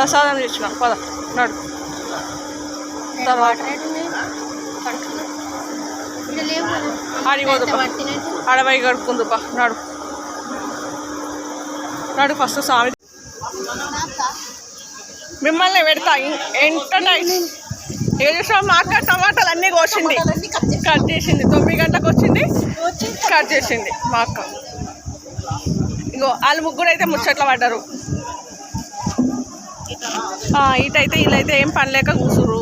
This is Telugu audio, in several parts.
ప్రసాదం తెచ్చినాం. పద నడు. తర్వాత ఆడికి పోదు గడుపుకుందు పా. నడు. నడు ఫస్ట్ స్వామి. మిమ్మల్ని పెడతా. ఇం- ఎంత ఏం చూసినా మా అక్క టమాటాలు అన్నీ కోసింది. కట్ చేసింది. తొమ్మిది గంటలకు వచ్చింది. కట్ చేసింది మా అక్క. ఇగో వాళ్ళు ముగ్గురు అయితే ముచ్చట్లు పడ్డారు. ఇటైతే వీళ్ళైతే ఏం పని లేక కూసురు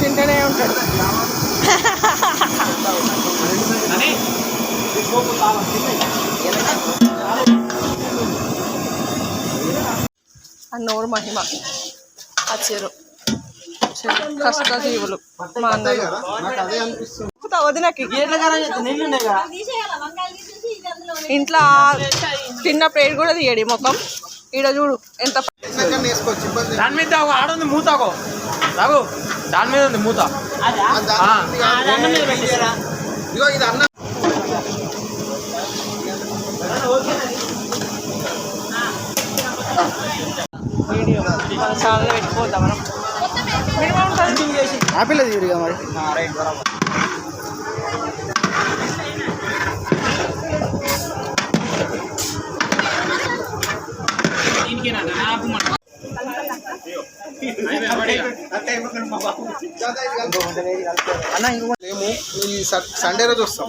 తింటూనే ఉంటాడు. నోరు మహిమ. ఆ చెరు కష్టజీవులు. మా అన్నయ్య. వదినకి ఇంట్లో తిన్న ప్లేట్ కూడా తీయడి ముఖం ఈడ చూడు ఎంత దాని మీద ఒక ఆడ ఉంది మూతకో రాగు దాని మీద ఉంది మూత. ఇది అన్న. వీడియో మన. ఆపిల్ తీరుగా మరి. అన్న ఇంకో మేము ఈ సండే రోజు వస్తాం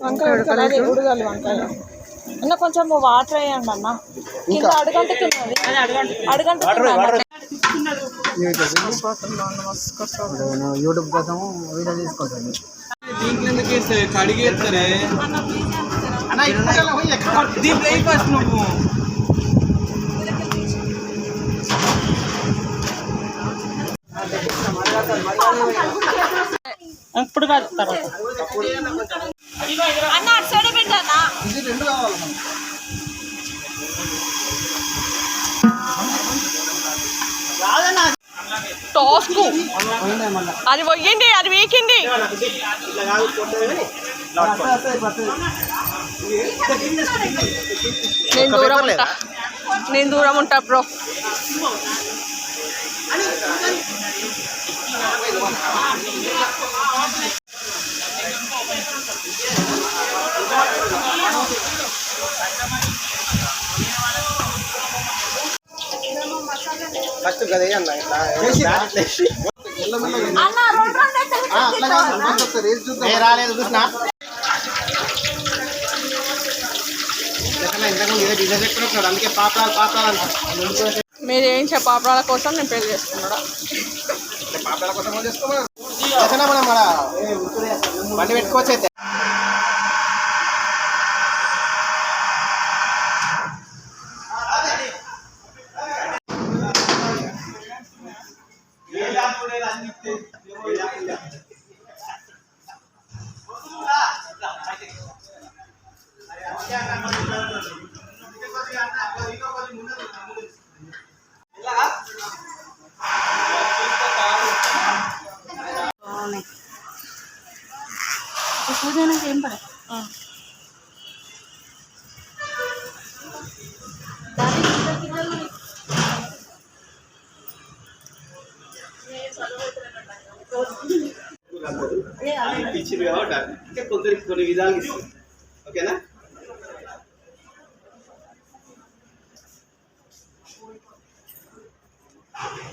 వంకాయ ఉడకలేదు వంకాయ అన్న కొంచెం వాటర్ వేయండి అన్న కింద అడుగంటుతున్నది అడుగంటుతున్నది యూట్యూబ్ కోసం వీడియో తీసుకోండి దీంట్లో ఎందుకు దీంట్లో ఫస్ట్ నువ్వు. ఇప్పుడు కాదు తర్వాత. అన్న అటు సైడ్ పెట్టానా ఇది రెండు కావాలి మనకు. టాస్కు. అది పోయింది అది వీకింది. నేను దూరం ఉంటా. నేను దూరం ఉంటా బ్రో. ఫస్ట్ కదా అన్న ఇట్లా ఆ, అట్లా కాదు ఇబ్బంది వస్తుంది. రేస్ చూద్దాం. రాలేదు చూసినా ఇంతకుముందు ఏదో డిజైన్ పెట్టుకున్నాడు అందుకే పాపాలు పాపాలు అంటారు మీరు ఏం పాపడాల కోసం నేను పెళ్ళి చేసుకున్నాడా పాపాల కోసం చేసుకోమా చేసినా మనం మన బండి పెట్టుకోవచ్చు అయితే ఇచ్చింది కాబట్టి అంటే కొందరికి కొన్ని విధాలు ఇస్తుంది ఓకేనా ఒక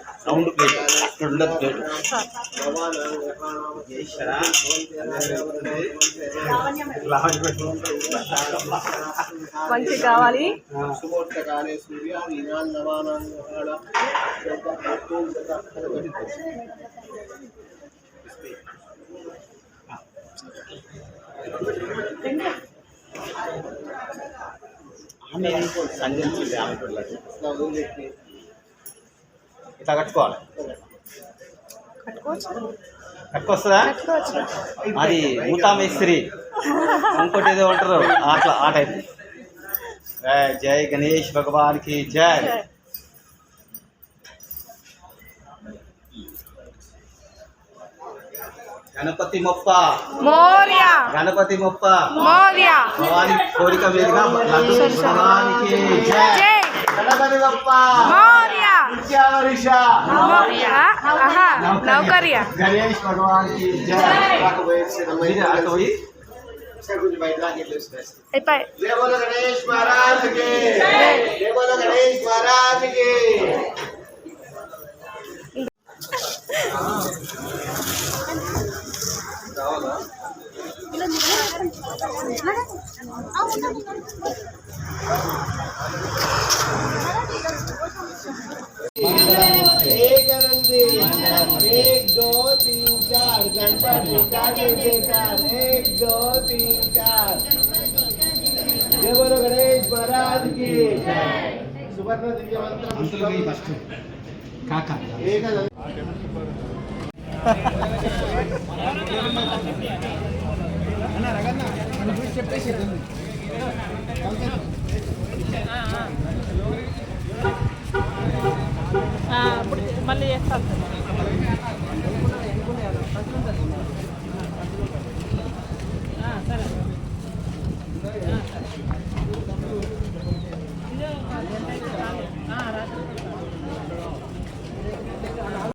సౌండ్ ప్లేట్ అక్కడ ఉండదు. ప్లేట్ మంచి కావాలి. ఆమె సంజయించింది ఆమె ఇట్లా కట్టుకోవాలి. కట్టుకొస్తుందా? అది మూతా మేస్త్రి. ఇంకోటి ఏదో అంటారు. అట్లా ఆ టైప్ జై గణేష్ భగవాన్కి జై. గణపతి మొప్ప. మోర్య. గణపతి మొప్ప. మోర్య. భవాని కోరిక మీదుగా భగవానికి జై. గణపతి మొప్ప. మోర్య. నిత్యావరిష మోర్య ఆహా నౌకర్య గణేష్ భగవానికి జై ఇది అటు పోయి అయిపోయి జయ బోలో గణేష్ మహారాజ్కి జయ బోలో గణేష్ మహారాజ్ एक आनंदी एक दो तीन चार गणपति का जयकार एक दो तीन चार जय बोलो गणेश महाराज की सुवर्ण दिव्य मंत्र एक మళ్ళీ చేస్తాను. సార్